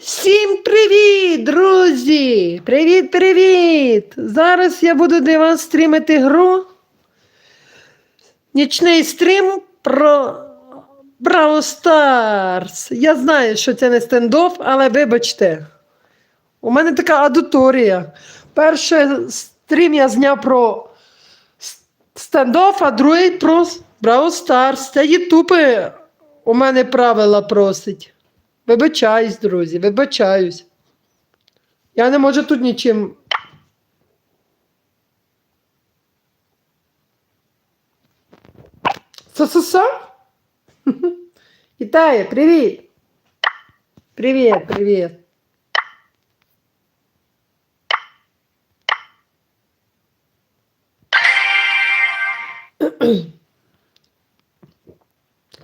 Всім привіт, друзі! Привіт-привіт! Зараз я буду для вас стрімити гру. Нічний стрім про Brawl Stars. Я знаю, що це не стендоф, але вибачте. У мене така аудиторія. Перший стрім я зняв про с- стендоф, а другий про Brawl Stars. Це Ютуб у мене правила просить. Вибачаюсь, друзі, вибачаюсь. Я не можу тут нічим. Сососа? Вітаю, привіт. Привіт, привіт.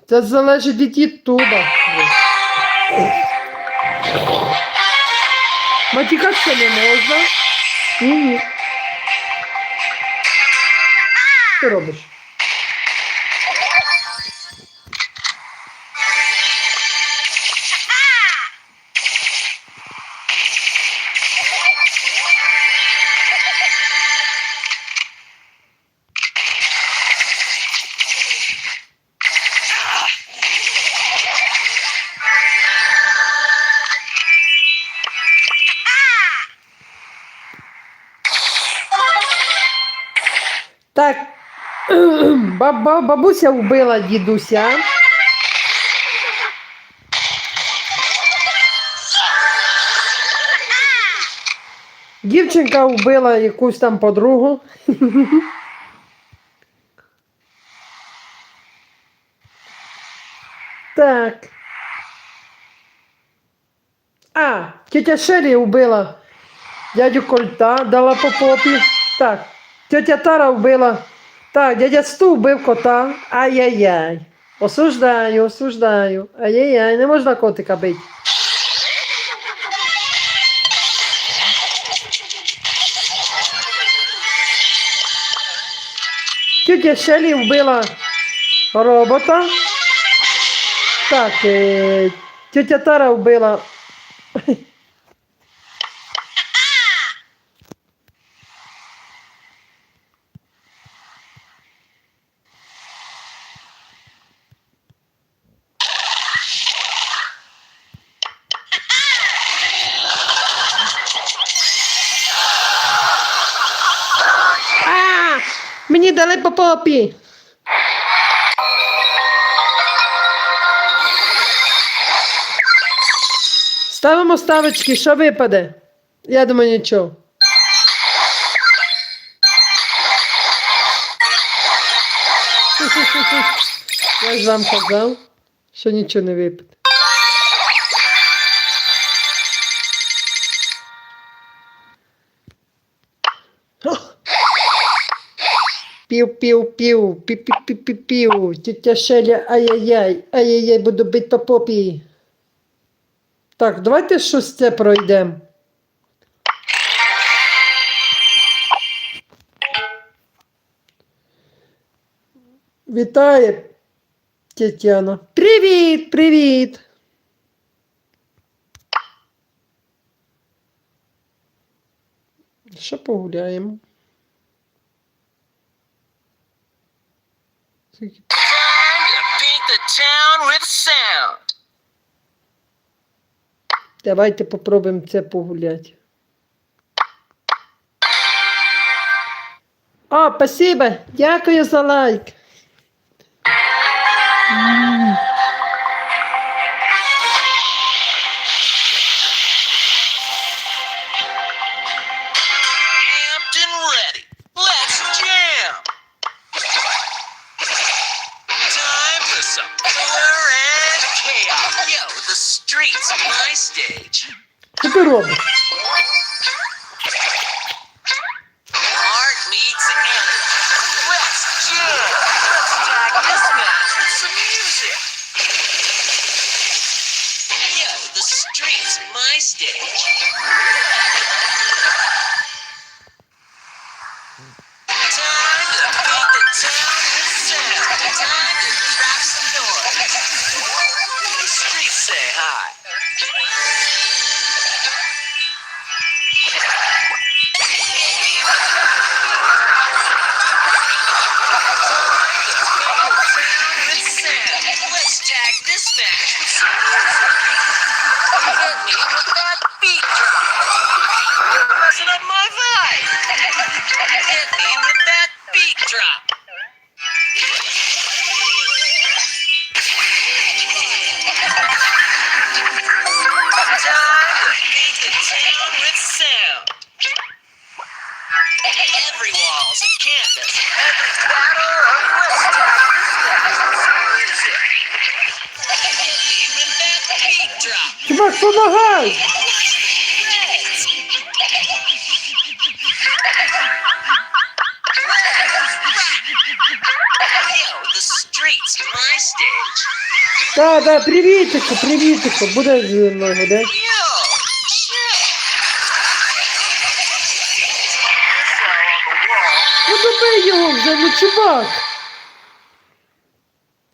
Це залежить від Ютуба. Матікатися не можна. Ні-ні. Що робиш? Так, баба, бабуся вбила дідуся. Дівчинка вбила якусь там подругу. Так. А, тетя Шері вбила дядю Кольта, дала по попі. Так, тетя Тара вбила. Так, дядя Сту вбив кота. Ай-яй-яй. Осуждаю, осуждаю. Ай-яй-яй, не можна котика бити. Тетя Шелі вбила робота. Так, е, тетя Тара вбила. Мені дали по попі. Ставимо ставочки, що випаде? Я думаю, нічого. Я ж вам казав, що нічого не випаде. Пів-пів-пів, пів-пів-пів-пів, тітя Шеля, ай-яй-яй, ай-яй-яй, буду бити по попі. Так, давайте щось це пройдемо. Вітає, Тетяна. Привіт, привіт. Ще погуляємо. Time to paint the town with sound. Давайте попробуємо це погуляти. О, спасибо. Дякую за лайк. streets are my stage. Що ти робиш? Art meets energy. Let's jam. Let's tag this match with some music. Yo, the streets are my stage. Match with some music. Hit me with that beat drop. You're messing up my vibe. Hit me with that beat drop. Time to the town with sound. Every wall's a canvas. drop. Чувак, помагай! Yo, the streets, my stage. Та, да, привітику, привітику, буде зі мною, да? Yo, shit. Ну добий його вже, ну чувак.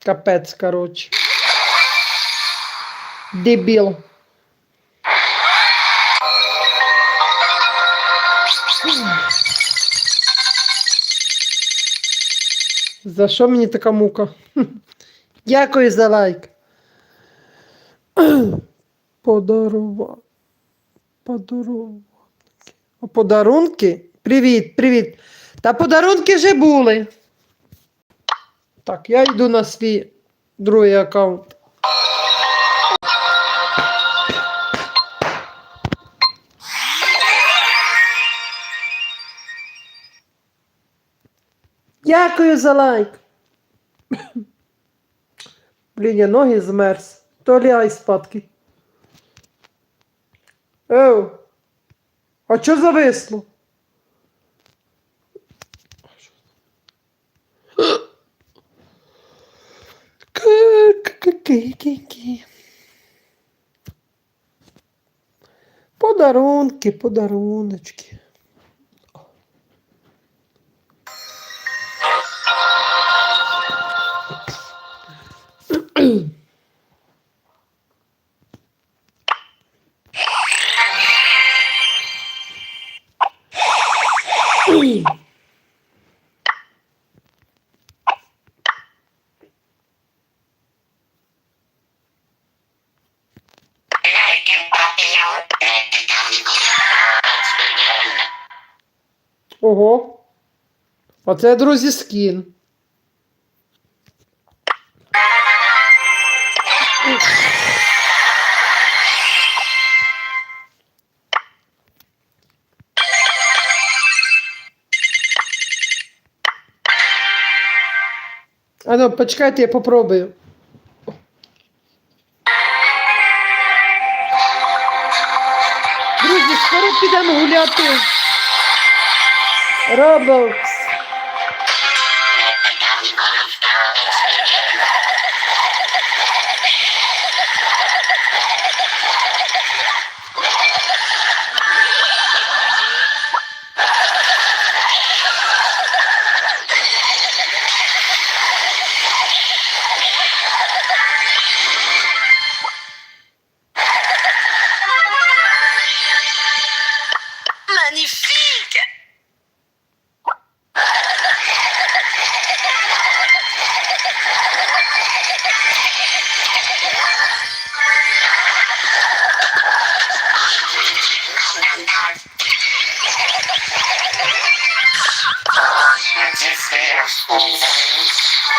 Капець, коротше. Дебіл. За що мені така мука? Дякую за лайк. Подарувати. А подарунки? Привіт, привіт. Та подарунки вже були. Так, я йду на свій другий аккаунт. Дякую за лайк. Блін, я ноги змерз. То лягай спадки. Оу. А що зависло? Подарунки, подаруночки. Оце, друзі, скін. А ну, почекайте, я попробую. Друзі, скоро підемо гуляти. Roblox.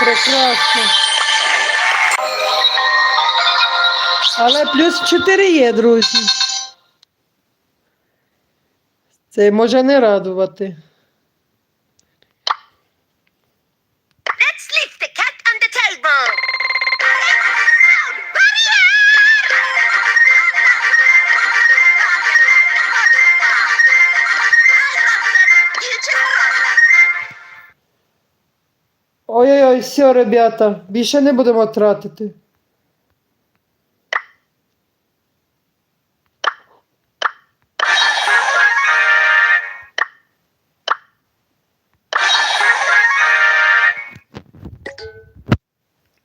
Прекрасно. Але плюс 4 є, друзі. Це може не радувати. Все, ребята, більше не будемо тратити.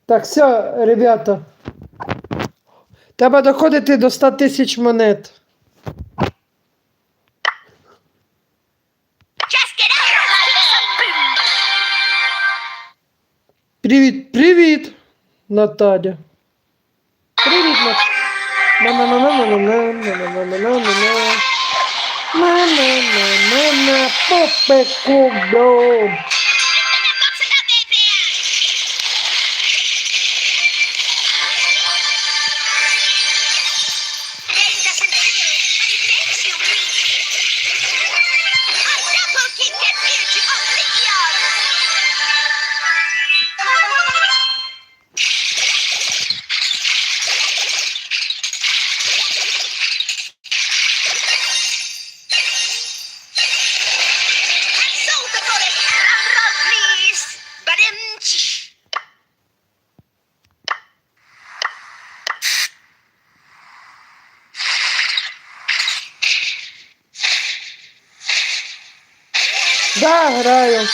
Так, все, ребята. Треба доходити до 100 тисяч монет. Наталя. Привіт, Наталя. Попекубом. Да, граю.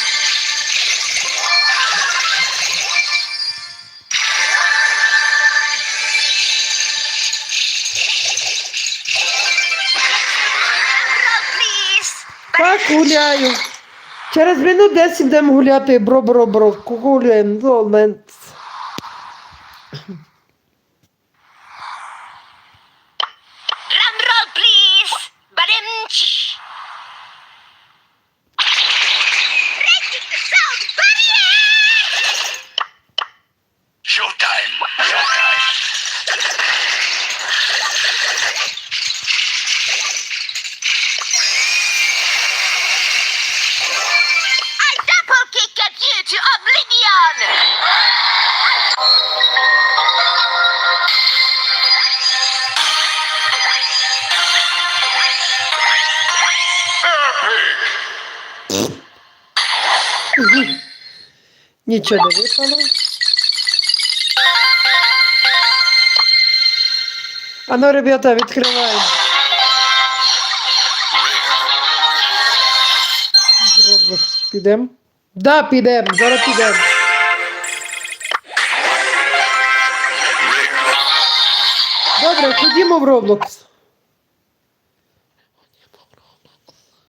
Так, гуляю. Через минут 10 будемо гуляти бро-бро-бро. Гуляємо. Момент. Нічого не випало. А ну, ребята, відкриваємо. Roblox підемо. Да, підемо, зараз підемо. Добре, ходімо в Roblox.